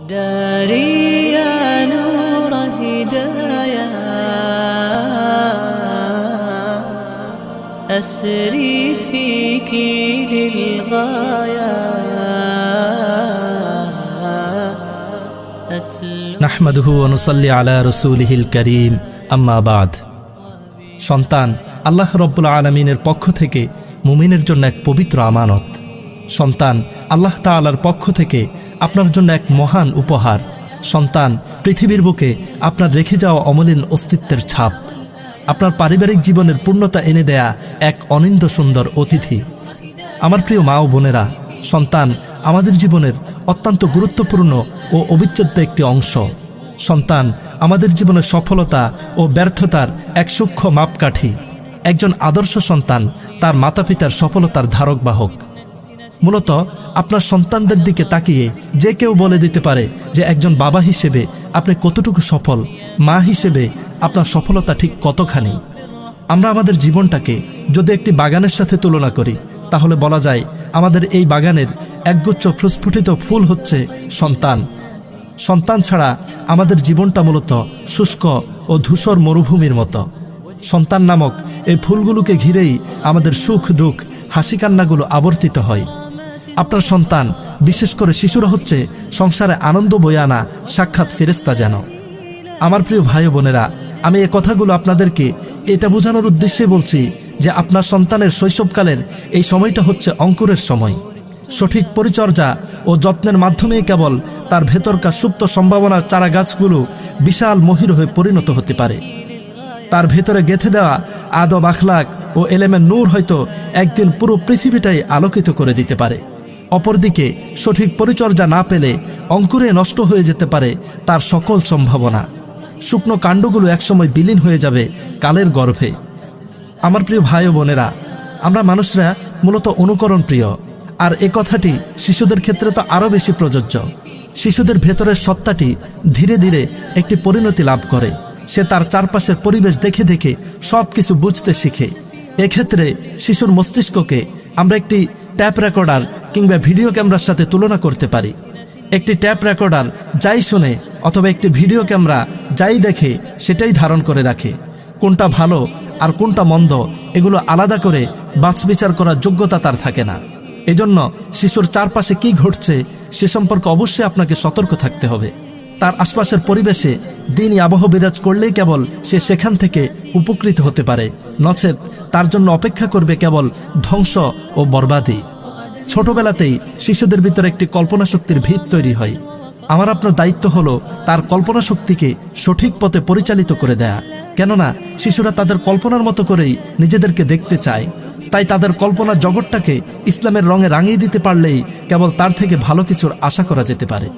داري يا نور هدايا أسري فيك للغاية أتلو নাহমাদুহু অনুসল্লি আলা রসুলিহিল করিম আম্মাবাদ সন্তান আল্লাহ রব্বুল আলমিনের পক্ষ থেকে মুমিনের জন্য এক পবিত্র আমানত সন্তান আল্লাহ তাআলার পক্ষ থেকে আপনার জন্য এক মহান উপহার। সন্তান, পৃথিবীর বুকে আপনার রেখে যাওয়া অমলিন অস্তিত্বের ছাপ। আপনার পারিবারিক জীবনের পূর্ণতা এনে দেয়া এক অনিন্দ সুন্দর অতিথি। আমার প্রিয় মা ও বোনেরা, সন্তান আমাদের জীবনের অত্যন্ত গুরুত্বপূর্ণ ও অবিচ্ছেদ্য একটি অংশ। সন্তান আমাদের জীবনের সফলতা ও ব্যর্থতার এক সূক্ষ্ম মাপকাঠি। একজন আদর্শ সন্তান তার মাতা পিতার সফলতার ধারক বাহক মূলত আপনার সন্তানদের দিকে তাকিয়ে যে কেউ বলে দিতে পারে যে একজন বাবা হিসেবে আপনি কতটুকু সফল, মা হিসেবে আপনার সফলতা ঠিক কতখানি। আমরা আমাদের জীবনটাকে যদি একটি বাগানের সাথে তুলনা করি, তাহলে বলা যায় আমাদের এই বাগানের একগুচ্ছ প্রস্ফুটিত ফুল হচ্ছে সন্তান। সন্তান ছাড়া আমাদের জীবনটা মূলত শুষ্ক ও ধূসর মরুভূমির মতো। সন্তান নামক এই ফুলগুলোকে ঘিরেই আমাদের সুখ, দুঃখ হাসি কান্নাগুলো আবর্তিত হয়। আপনার সন্তান, বিশেষ করে শিশুরা হচ্ছে সংসারে আনন্দ বয়ে আনা সাক্ষাৎ ফেরেস্তা যেন। আমার প্রিয় ভাই বোনেরা, আমি এ কথাগুলো আপনাদেরকে এটা বোঝানোর উদ্দেশ্যে বলছি যে আপনার সন্তানের শৈশবকালের এই সময়টা হচ্ছে অঙ্কুরের সময়। সঠিক পরিচর্যা ও যত্নের মাধ্যমেই কেবল তার ভেতরকার সুপ্ত সম্ভাবনার চারা গাছগুলো বিশাল মহির হয়ে পরিণত হতে পারে। তার ভেতরে গেথে দেওয়া আদব আখলাক ও এলেমের নূর হয়তো একদিন পুরো পৃথিবীটাই আলোকিত করে দিতে পারে। অপরদিকে সঠিক পরিচর্যা না পেলে অঙ্কুরে নষ্ট হয়ে যেতে পারে তার সকল সম্ভাবনা। শুকনো কাণ্ডগুলো একসময় বিলীন হয়ে যাবে কালের গর্ভে। আমার প্রিয় ভাই বোনেরা, আমরা মানুষরা মূলত অনুকরণ প্রিয়। আর এ কথাটি শিশুদের ক্ষেত্রে তো আরও বেশি প্রযোজ্য। শিশুদের ভেতরের সত্তাটি ধীরে ধীরে একটি পরিণতি লাভ করে। সে তার চারপাশের পরিবেশ দেখে দেখে সব কিছু বুঝতে শিখে। এক্ষেত্রে শিশুর মস্তিষ্ককে আমরা একটি ট্যাপ রেকর্ডার কিংবা ভিডিও ক্যামেরার সাথে তুলনা করতে পারি। একটি ট্যাপ রেকর্ডার যাই শুনে অথবা একটি ভিডিও ক্যামেরা যাই দেখে সেটাই ধারণ করে রাখে। কোনটা ভালো আর কোনটা মন্দ এগুলো আলাদা করে বাছবিচার করার যোগ্যতা তার থাকে না। এজন্য শিশুর চারপাশে কি ঘটছে সে সম্পর্কে অবশ্যই আপনাকে সতর্ক থাকতে হবে। তার আশপাশের পরিবেশে দিনই আবহ বিরাজ করলেই কেবল সে সেখান থেকে উপকৃত হতে পারে। নচেত তার জন্য অপেক্ষা করবে কেবল ধ্বংস ও বরবাদী ছোটবেলাতেই শিশুদের ভিতরে একটি কল্পনা শক্তির ভিত তৈরি হয়। আমার আপনার দায়িত্ব হলো তার কল্পনা শক্তিকে সঠিক পথে পরিচালিত করে দেয়া। কেননা, শিশুরা তাদের কল্পনার মতো করেই নিজেদেরকে দেখতে চায়। তাই তাদের কল্পনার জগৎটাকে ইসলামের রঙে রাঙিয়ে দিতে পারলেই কেবল তার থেকে ভালো কিছুর আশা করা যেতে পারে।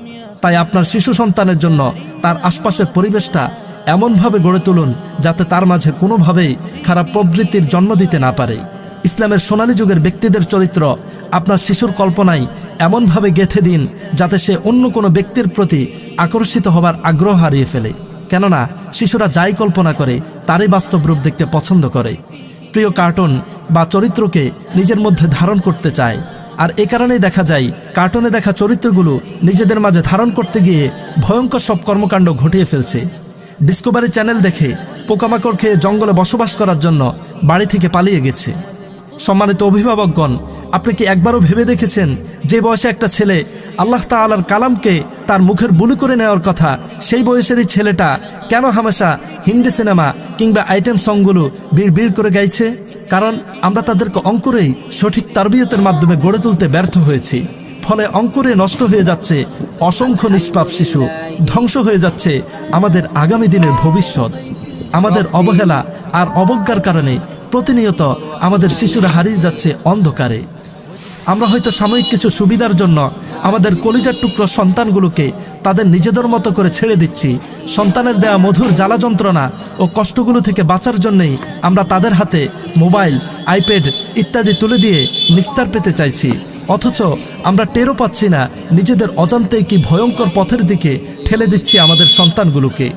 তাই আপনার শিশু সন্তানের জন্য তার আশপাশের পরিবেশটা এমনভাবে গড়ে তুলুন যাতে তার মাঝে কোনোভাবেই খারাপ প্রবৃত্তির জন্ম দিতে না পারে। ইসলামের সোনালী যুগের ব্যক্তিদের চরিত্র আপনার শিশুর কল্পনায় এমনভাবে গেথে দিন যাতে সে অন্য কোনো ব্যক্তির প্রতি আকর্ষিত হবার আগ্রহ হারিয়ে ফেলে। কেননা, শিশুরা যাই কল্পনা করে, তারই বাস্তব রূপ দেখতে পছন্দ করে। প্রিয় কার্টুন বা চরিত্রকে নিজের মধ্যে ধারণ করতে চায়। আর এ কারণেই দেখা যায়, কার্টুনে দেখা চরিত্রগুলো নিজেদের মাঝে ধারণ করতে গিয়ে ভয়ঙ্কর সব কর্মকাণ্ড ঘটিয়ে ফেলছে। ডিসকভারি চ্যানেল দেখে পোকামাকড় খেয়ে জঙ্গলে বসবাস করার জন্য বাড়ি থেকে পালিয়ে গেছে। সম্মানিত অভিভাবকগণ, আপনি কি একবারও ভেবে দেখেছেন যে বয়সে একটা ছেলে আল্লাহ তাআলার কালামকে তার মুখের বুলি করে নেওয়ার কথা, সেই বয়সেরই ছেলেটা কেন হামেশা হিন্দি সিনেমা কিংবা আইটেম সংগুলো বিড় বিড় করে গাইছে? কারণ আমরা তাদেরকে অঙ্কুরেই সঠিক তারবিয়তের মাধ্যমে গড়ে তুলতে ব্যর্থ হয়েছি। ফলে অঙ্কুরে নষ্ট হয়ে যাচ্ছে অসংখ্য নিষ্পাপ শিশু, ধ্বংস হয়ে যাচ্ছে আমাদের আগামী দিনের ভবিষ্যৎ। আমাদের অবহেলা আর অবজ্ঞার কারণে প্রতিনিয়ত আমাদের শিশুরা হারিয়ে যাচ্ছে অন্ধকারে। আমরা হয়তো সাময়িক কিছু সুবিধার জন্য আমাদের কলিজার টুকরো সন্তানগুলোকে তাদের নিজেদের মতো করে ছেড়ে দিচ্ছি। সন্তানের দেয়া মধুর জ্বালা যন্ত্রণা ও কষ্টগুলো থেকে বাঁচার জন্যেই আমরা তাদের হাতে মোবাইল, আইপ্যাড ইত্যাদি তুলে দিয়ে নিস্তার পেতে চাইছি। অথচ আমরা টেরও পাচ্ছি না, নিজেদের অজান্তেই কি ভয়ঙ্কর পথের দিকে ঠেলে দিচ্ছি আমাদের সন্তানগুলোকে।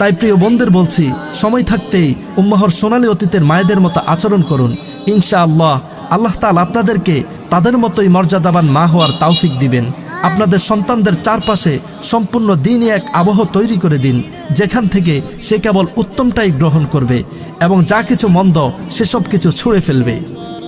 তাই প্রিয় বোনদের বলছি, সময় থাকতেই উম্মাহর সোনালী অতীতের মায়েদের মতো আচরণ করুন। ইনশা আল্লাহ আল্লাহ তাল আপনাদেরকে তাদের মতোই মর্যাদাবান মা হওয়ার তাওফিক দিবেন। আপনাদের সন্তানদের চারপাশে সম্পূর্ণ দিনই এক আবহ তৈরি করে দিন, যেখান থেকে সে কেবল উত্তমটাই গ্রহণ করবে এবং যা কিছু মন্দ সেসব কিছু ছুঁড়ে ফেলবে।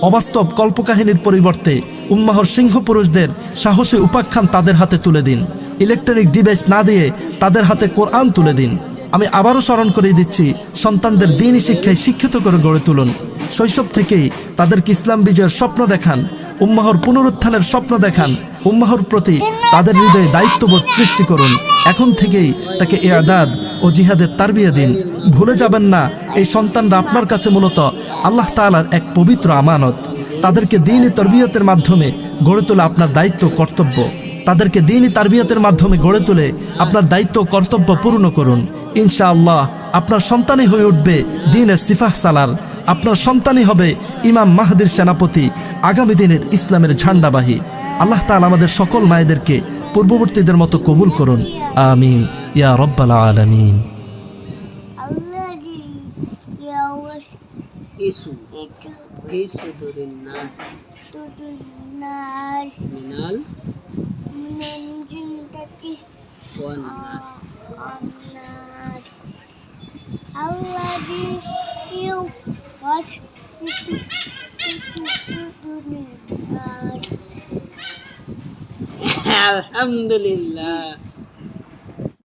অবাস্তব কল্পকাহিনীর পরিবর্তে উম্মাহর সিংহ পুরুষদের সাহসী উপাখ্যান তাদের হাতে তুলে দিন। ইলেকট্রনিক ডিভাইস না দিয়ে তাদের হাতে কোরআন তুলে দিন। আমি আবারও স্মরণ করিয়ে দিচ্ছি, সন্তানদের দিনই শিক্ষায় শিক্ষিত করে গড়ে তুলুন। শৈশব থেকেই তাদেরকে ইসলাম বিজয়ের স্বপ্ন দেখান, উম্মাহর পুনরুত্থানের স্বপ্ন দেখান, উম্মাহর প্রতি তাদের হৃদয়ে দায়িত্ববোধ সৃষ্টি করুন। এখন থেকেই তাকে এ আদাদ ও জিহাদের তারবিয়া দিন। ভুলে যাবেন না, এই সন্তানরা আপনার কাছে মূলত আল্লাহ তাআলার এক পবিত্র আমানত। তাদেরকে দিনই তরবিয়তের মাধ্যমে গড়ে তোলা আপনার দায়িত্ব কর্তব্য। তাদেরকে দিনই তারবিয়তের মাধ্যমে গড়ে তুলে আপনার দায়িত্ব ও কর্তব্য পূর্ণ করুন ইনশাআল্লাহ আপনার সন্তানই হয়ে উঠবে দিনের সিফাহ সালার আপনার সন্তানই হবে ইমাম মাহাদির সেনাপতি আগামী দিনের ইসলামের ঝান্ডাবাহী আল্লাহ তাআলা আমাদের সকল মায়েদেরকে পূর্ববর্তীদের মতো কবুল করুন আমিন ইয়া রব্বাল আলামিন الذي يوسوس ইসু في صدور الناس الناس من ال من جنته والناس الناس الذي يوسوس في صدور الناس الحمد لله